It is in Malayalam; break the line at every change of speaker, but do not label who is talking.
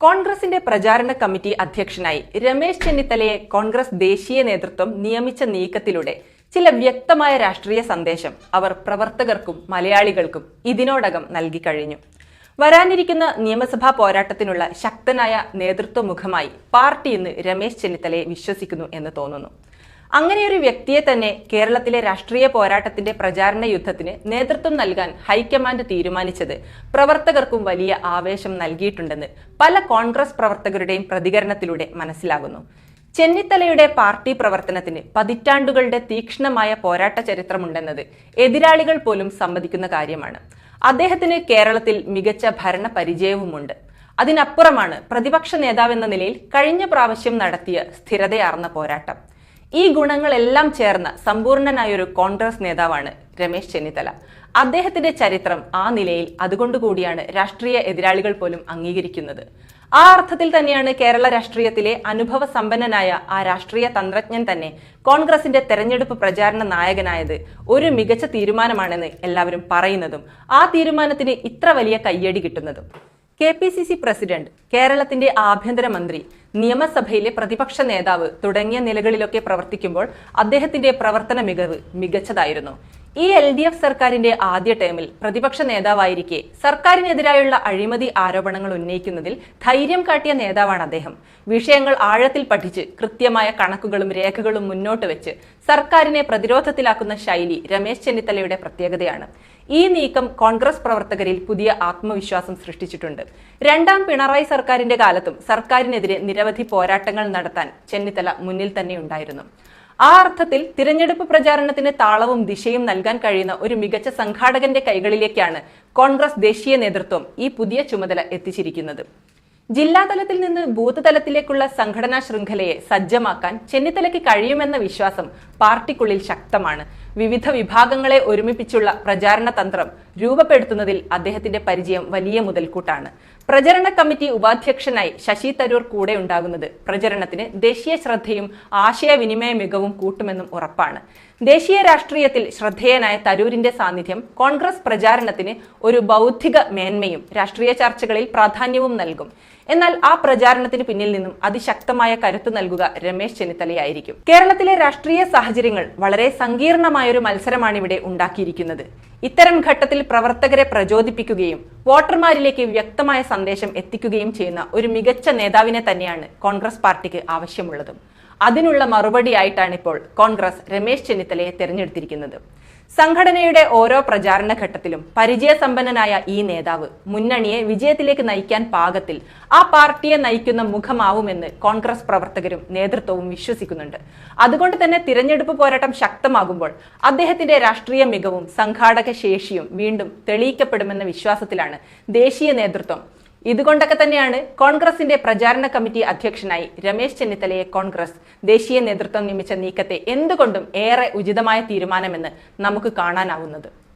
കോൺഗ്രസിന്റെ പ്രചാരണ കമ്മിറ്റി അധ്യക്ഷനായി രമേശ് ചെന്നിത്തലയെ കോൺഗ്രസ് ദേശീയ നേതൃത്വം നിയമിച്ച നീക്കത്തിലൂടെ ചില വ്യക്തമായ രാഷ്ട്രീയ സന്ദേശം അവർ പ്രവർത്തകർക്കും മലയാളികൾക്കും ഇതിനോടകം നൽകി കഴിഞ്ഞു. വരാനിരിക്കുന്ന നിയമസഭാ പോരാട്ടത്തിനുള്ള ശക്തനായ നേതൃത്വ മുഖമായി പാർട്ടി ഇന്ന് രമേശ് ചെന്നിത്തലയെ വിശ്വസിക്കുന്നു എന്ന് തോന്നുന്നു. അങ്ങനെയൊരു വ്യക്തിയെ തന്നെ കേരളത്തിലെ രാഷ്ട്രീയ പോരാട്ടത്തിന്റെ പ്രചാരണ യുദ്ധത്തിന് നേതൃത്വം നൽകാൻ ഹൈക്കമാൻഡ് തീരുമാനിച്ചത് പ്രവർത്തകർക്കും വലിയ ആവേശം നൽകിയിട്ടുണ്ടെന്ന് പല കോൺഗ്രസ് പ്രവർത്തകരുടെയും പ്രതികരണത്തിലൂടെ മനസ്സിലാകുന്നു. ചെന്നിത്തലയുടെ പാർട്ടി പ്രവർത്തനത്തിന് പതിറ്റാണ്ടുകളുടെ തീക്ഷ്ണമായ പോരാട്ട ചരിത്രമുണ്ടെന്നത് എതിരാളികൾ പോലും സമ്മതിക്കുന്ന കാര്യമാണ്. അദ്ദേഹത്തിന് കേരളത്തിൽ മികച്ച ഭരണ പരിചയവുമുണ്ട്. അതിനപ്പുറമാണ് പ്രതിപക്ഷ നേതാവെന്ന നിലയിൽ കഴിഞ്ഞ പ്രാവശ്യം നടത്തിയ സ്ഥിരതയാർന്ന പോരാട്ടം. ഈ ഗുണങ്ങളെല്ലാം ചേർന്ന സമ്പൂർണനായ ഒരു കോൺഗ്രസ് നേതാവാണ് രമേശ് ചെന്നിത്തല. അദ്ദേഹത്തിന്റെ ചരിത്രം ആ നിലയിൽ അതുകൊണ്ടുകൂടിയാണ് രാഷ്ട്രീയ എതിരാളികൾ പോലും അംഗീകരിക്കുന്നത്. ആ അർത്ഥത്തിൽ തന്നെയാണ് കേരള രാഷ്ട്രീയത്തിലെ അനുഭവ സമ്പന്നനായ ആ രാഷ്ട്രീയ തന്ത്രജ്ഞൻ തന്നെ കോൺഗ്രസിന്റെ തെരഞ്ഞെടുപ്പ് പ്രചാരണ നായകനായത് ഒരു മികച്ച തീരുമാനമാണെന്ന് എല്ലാവരും പറയുന്നതും ആ തീരുമാനത്തിന് ഇത്ര വലിയ കയ്യടി കിട്ടുന്നതും. K P C C president കേരളത്തിന്റെ ആഭ്യന്തരമന്ത്രി നിയമസഭയിലെ പ്രതിപക്ഷ നേതാവ് തുടങ്ങിയ നിലകളിലൊക്കെ പ്രവർത്തിക്കുമ്പോൾ അദ്ദേഹത്തിന്റെ പ്രവർത്തന മികവ് മികച്ചതായിരുന്നു. ഈ എൽ ഡി എഫ് സർക്കാരിന്റെ ആദ്യ ടേമിൽ പ്രതിപക്ഷ നേതാവായിരിക്കെ സർക്കാരിനെതിരായുള്ള അഴിമതി ആരോപണങ്ങൾ ഉന്നയിക്കുന്നതിൽ ധൈര്യം കാട്ടിയ നേതാവാണ് അദ്ദേഹം. വിഷയങ്ങൾ ആഴത്തിൽ പഠിച്ച് കൃത്യമായ കണക്കുകളും രേഖകളും മുന്നോട്ട് വെച്ച് സർക്കാരിനെ പ്രതിരോധത്തിലാക്കുന്ന ശൈലി രമേശ് ചെന്നിത്തലയുടെ പ്രത്യേകതയാണ്. ഈ നീക്കം കോൺഗ്രസ് പ്രവർത്തകരിൽ പുതിയ ആത്മവിശ്വാസം സൃഷ്ടിച്ചിട്ടുണ്ട്. രണ്ടാം പിണറായി സർക്കാരിന്റെ കാലത്തും സർക്കാരിനെതിരെ നിരവധി പോരാട്ടങ്ങൾ നടത്താൻ ചെന്നിത്തല മുന്നിൽ തന്നെ ഉണ്ടായിരുന്നു. ആ അർത്ഥത്തിൽ തിരഞ്ഞെടുപ്പ് പ്രചാരണത്തിന് താളവും ദിശയും നൽകാൻ കഴിയുന്ന ഒരു മികച്ച സംഘാടകന്റെ കൈകളിലേക്കാണ് കോൺഗ്രസ് ദേശീയ നേതൃത്വം ഈ പുതിയ ചുമതല എത്തിച്ചിരിക്കുന്നത്. ജില്ലാതലത്തിൽ നിന്ന് ബൂത്ത് തലത്തിലേക്കുള്ള സംഘടനാ ശൃംഖലയെ സജ്ജമാക്കാൻ ചെന്നിത്തലയ്ക്ക് കഴിയുമെന്ന വിശ്വാസം പാർട്ടിക്കുള്ളിൽ ശക്തമാണ്. വിവിധ വിഭാഗങ്ങളെ ഒരുമിപ്പിച്ചുള്ള പ്രചാരണ തന്ത്രം രൂപപ്പെടുത്തുന്നതിൽ അദ്ദേഹത്തിന്റെ പരിചയം വലിയ മുതൽക്കൂട്ടാണ്. പ്രചരണ കമ്മിറ്റി ഉപാധ്യക്ഷനായി ശശി തരൂർ കൂടെ ഉണ്ടാകുന്നത് പ്രചരണത്തിന് ദേശീയ ശ്രദ്ധയും ആശയവിനിമയ മികവും കൂട്ടുമെന്നും ഉറപ്പാണ്. ദേശീയ രാഷ്ട്രീയത്തിൽ ശ്രദ്ധേയനായ തരൂരിന്റെ സാന്നിധ്യം കോൺഗ്രസ് പ്രചാരണത്തിന് ഒരു ബൗദ്ധിക മേന്മയും രാഷ്ട്രീയ ചർച്ചകളിൽ പ്രാധാന്യവും നൽകും. എന്നാൽ ആ പ്രചാരണത്തിന് പിന്നിൽ നിന്നും അതിശക്തമായ കരുത്തു നൽകുക രമേശ് ചെന്നിത്തലയായിരിക്കും. കേരളത്തിലെ രാഷ്ട്രീയ സാഹചര്യങ്ങൾ വളരെ സങ്കീർണമായൊരു മത്സരമാണ് ഇവിടെ ഉണ്ടാക്കിയിരിക്കുന്നത്. ഇത്തരം ഘട്ടത്തിൽ പ്രവർത്തകരെ പ്രചോദിപ്പിക്കുകയും വോട്ടർമാരിലേക്ക് വ്യക്തമായ സന്ദേശം എത്തിക്കുകയും ചെയ്യുന്ന ഒരു മികച്ച നേതാവിനെ തന്നെയാണ് കോൺഗ്രസ് പാർട്ടിക്ക് ആവശ്യമുള്ളതും. അതിനുള്ള മറുപടിയായിട്ടാണ് ഇപ്പോൾ കോൺഗ്രസ് രമേശ് ചെന്നിത്തലയെ തെരഞ്ഞെടുത്തിരിക്കുന്നത്. സംഘടനയുടെ ഓരോ പ്രചാരണ ഘട്ടത്തിലും പരിചയസമ്പന്നനായ ഈ നേതാവ് മുന്നണിയെ വിജയത്തിലേക്ക് നയിക്കാൻ പാകത്തിൽ ആ പാർട്ടിയെ നയിക്കുന്ന മുഖമാവുമെന്ന് കോൺഗ്രസ് പ്രവർത്തകരും നേതൃത്വവും വിശ്വസിക്കുന്നുണ്ട്. അതുകൊണ്ട് തന്നെ തിരഞ്ഞെടുപ്പ് പോരാട്ടം ശക്തമാകുമ്പോൾ അദ്ദേഹത്തിന്റെ രാഷ്ട്രീയ മികവും സംഘാടക ശേഷിയും വീണ്ടും തെളിയിക്കപ്പെടുമെന്ന വിശ്വാസത്തിലാണ് ദേശീയ നേതൃത്വം ഇതുകൊണ്ടൊക്കെ തന്നെയാണ് കോൺഗ്രസിന്റെ പ്രചാരണ കമ്മിറ്റി അധ്യക്ഷനായി രമേശ് ചെന്നിത്തലയെ കോൺഗ്രസ് ദേശീയ നേതൃത്വം നിയമിച്ച നീക്കത്തെ എന്തുകൊണ്ടും ഏറെ ഉചിതമായ തീരുമാനമെന്ന് നമുക്ക് കാണാനാവുന്നത്.